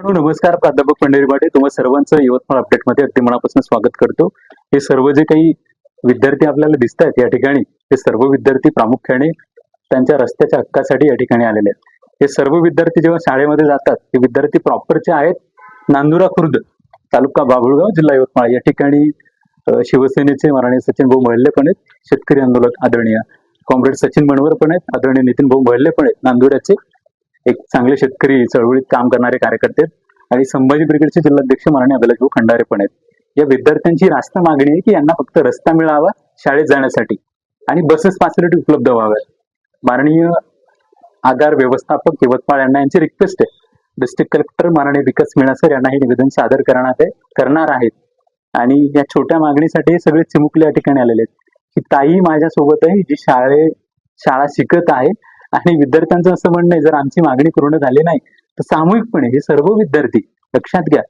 मित्रांनो नमस्कार प्राध्यापक पंढरी पाटे तुम्हा सर्वांचं यवतमाळ अपडेटमध्ये अगदी मनापासून स्वागत करतो. हे सर्व जे काही विद्यार्थी आपल्याला दिसत आहेत या ठिकाणी हे सर्व विद्यार्थी प्रामुख्याने त्यांच्या रस्त्याच्या हक्कासाठी या ठिकाणी आलेले आहेत. हे सर्व विद्यार्थी जेव्हा शाळेमध्ये जातात ते विद्यार्थी प्रॉपरचे आहेत नांदुरा खुर्द तालुका बाभुळगाव जिल्हा यवतमाळ. या ठिकाणी शिवसेनेचे महाराणी सचिन भाऊ महल्ले पण आहेत शेतकरी आंदोलक आदरणीय कॉम्रेड सचिन बनवर पण आहेत आदरणीय नितीन भाऊ महल्ले पण आहेत नांदुऱ्याचे. एक चांगले शेतकरी चळवळीत काम करणारे कार्यकर्ते आणि संभाजी ब्रिगेडचे जिल्हाध्यक्ष माननीय अभिलाष खंडारे पण आहेत. या विद्यार्थ्यांची रास्त मागणी आहे की यांना फक्त रस्ता मिळावा शाळेत जाण्यासाठी आणि बसेस फॅसिलिटी उपलब्ध व्हाव्यात. माननीय आगार व्यवस्थापक यवतमाळ यांना यांची रिक्वेस्ट आहे. डिस्ट्रिक्ट कलेक्टर माननीय विकास मिळासर यांना हे निवेदन सादर करणार आहे करणार आहेत. आणि या छोट्या मागणीसाठी सगळे चिमुकले या ठिकाणी आलेले आहेत. की ताई माझ्यासोबत आहे जी शाळे शाळा शिकत आहे आणि विद्यार्थ्यांचं असं म्हणणं आहे जर आमची मागणी पूर्ण झाली नाही तर सामूहिकपणे हे सर्व विद्यार्थी लक्षात घ्या.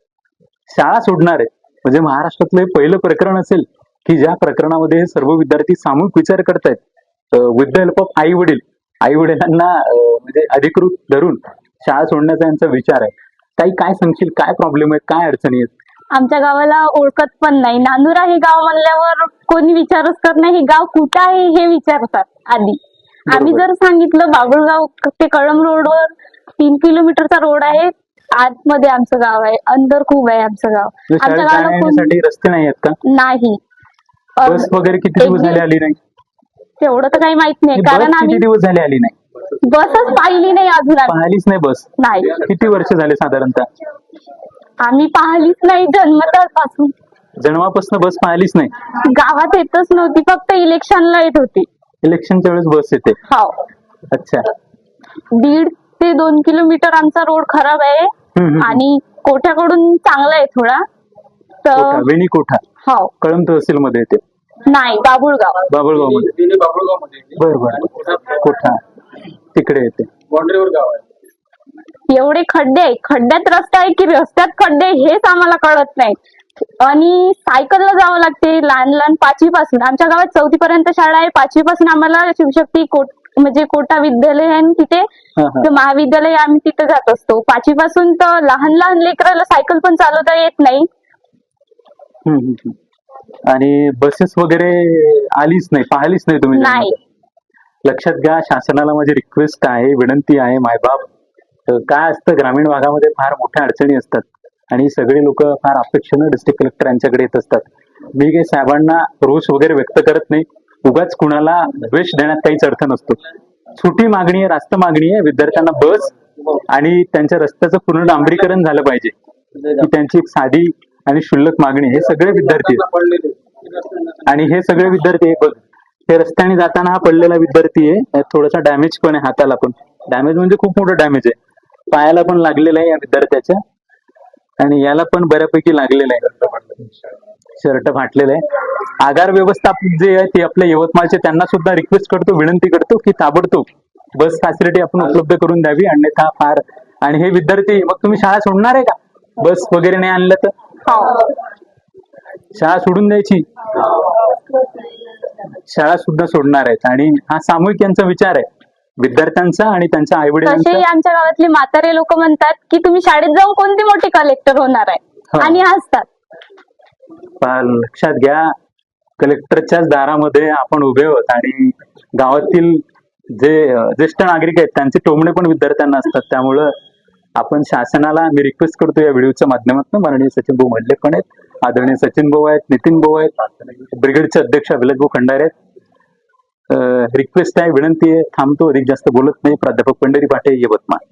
शाळा सोडणार आहेत. म्हणजे महाराष्ट्रातलं हे पहिलं प्रकरण असेल की ज्या प्रकरणामध्ये हे सर्व विद्यार्थी सामूहिक विचार करतायत. विथ द हेल्प ऑफ आई वडील. आई वडिलांना म्हणजे अधिकृत धरून शाळा सोडण्याचा यांचा विचार आहे. काही काय सांगशील? काय प्रॉब्लेम आहेत? काय अडचणी आहेत? आमच्या गावाला ओळखत पण नाही. नांदुरा हे गाव म्हणल्यावर कोणी विचारच करत नाही. हे गाव कुठं आहे हे विचारतात आधी. आम्ही. जर सांगितलं बाबुळगाव ते कळम रोडवर तीन किलोमीटरचा रोड आहे आतमध्ये आमचं गाव आहे अंदर खूप आहे आमचं गाव. म्हणजे आमच्या गावाला कोण रस्ते नाही आहेत का? नाही. बस वगैरे किती दिवस झाले आली नाही? तेवढं तर काही माहीत नाही कारण आम्ही दिवस झाले आली नाही? बसच पाहिली नाही अजून आम्ही. पाहिलीच नाही बस. नाही. किती वर्ष झाले साधारणतः? आम्ही पाहिलीच नाही जन्मतापासून. जन्मापासून बस पाहिलीच नाही. गावात येतच नव्हती फक्त इलेक्शनला येत होती. इलेक्शनच्या वेळेस बस येते. हो. अच्छा. दीड ते दोन किलोमीटर आमचा रोड खराब आहे हम्म, हम्म. आणि कोठ्याकडून चांगला आहे थोडा कोठा तर वेणी कोठा? हो. कळंब तहसील मध्ये येते? नाही बाबुळगाव. बाबळगावमध्ये बर बर. कोठा? तिकडे येते. बाउंड्रीवर गाव आहे. एवढे खड्डे आहे खड्ड्यात रस्ता आहे की रस्त्यात खड्डे आहे हेच आम्हाला कळत नाही. आणि सायकलला जावं लागते लहान लहान पाचवी पासून आमच्या गावात चौथी पर्यंत शाळा आहे. पाचवी पासून आम्हाला शिवशक्ती कोट म्हणजे कोटा विद्यालय आहे आणि तिथे हा, हा. महाविद्यालय आम्ही तिथे जात असतो. पाचवी पासून तर लहान लहान लेकराला सायकल पण चालवता येत नाही. हम्म, हम्म, हम्म. आणि बसेस वगैरे आलीच नाही पाहिलीच नाही तुम्ही नाही. लक्षात घ्या शासनाला माझी रिक्वेस्ट आहे विनंती आहे मायबाप. अ, काय असतं ग्रामीण भागामध्ये फार मोठ्या अडचणी असतात. आणि सगळे लोक फार अपेक्षेनं डिस्ट्रिक्ट कलेक्टर यांच्याकडे येत असतात. मी काही साहेबांना रोष वगैरे व्यक्त करत नाही. उगाच कुणाला द्वेष देण्यात काहीच अर्थ नसतो. छोटी मागणी आहे रास्त मागणी आहे. विद्यार्थ्यांना बस आणि त्यांच्या रस्त्याचं पूर्ण डांबरीकरण झालं पाहिजे. ही त्यांची एक साधी आणि क्षुल्लक मागणी हे सगळे विद्यार्थी आहेत. आणि हे सगळे विद्यार्थी आहे बघ हे रस्त्याने जाताना हा पडलेला विद्यार्थी आहे. थोडासा डॅमेज पण आहे हाताला पण. डॅमेज म्हणजे खूप मोठं डॅमेज आहे. पायाला पण लागलेलं आहे या विद्यार्थ्याच्या. आणि याला पण बऱ्यापैकी लागलेलं आहे. शर्ट फाटलेलं आहे. आगार व्यवस्थापक जे आहे ते आपल्या यवतमाळचे त्यांना सुद्धा रिक्वेस्ट करतो विनंती करतो की ताबडतोब बस फॅसिलिटी आपण उपलब्ध करून द्यावी. अन्यथा फार. आणि हे विद्यार्थी मग तुम्ही शाळा सोडणार आहे का? बस वगैरे नाही आणलं तर? हो. शाळा सोडून द्यायची? शाळा सुद्धा सोडणार आहेत. आणि हा सामूहिक यांचा विचार आहे. विद्यार्थ्यांचा आणि त्यांच्या आई तसेही वडिलांचा आमच्या गावातले म्हातारे लोक म्हणतात की तुम्ही शाळेत जाऊन कोणते मोठे कलेक्टर होणार आहे. आणि हसतात. लक्षात घ्या कलेक्टरच्याच दारामध्ये आपण उभे आहोत आणि गावातील जे अं, ज्येष्ठ नागरिक आहेत त्यांचे टोमणे पण विद्यार्थ्यांना असतात. त्यामुळं आपण शासनाला मी रिक्वेस्ट करतो या व्हिडिओच्या माध्यमातून. माननीय सचिन भाऊ मधले पण आहेत आदरणीय सचिन भाऊ आहेत नितीन भाऊ आहेत ब्रिगेडचे अध्यक्ष अभिलाष भाऊ खंडारे आहेत. रिक्वेस्ट आहे विनंती आहे थांबतो अधिक जास्त बोलत नाही. प्राध्यापक पंढरी पाटे यवतमाळ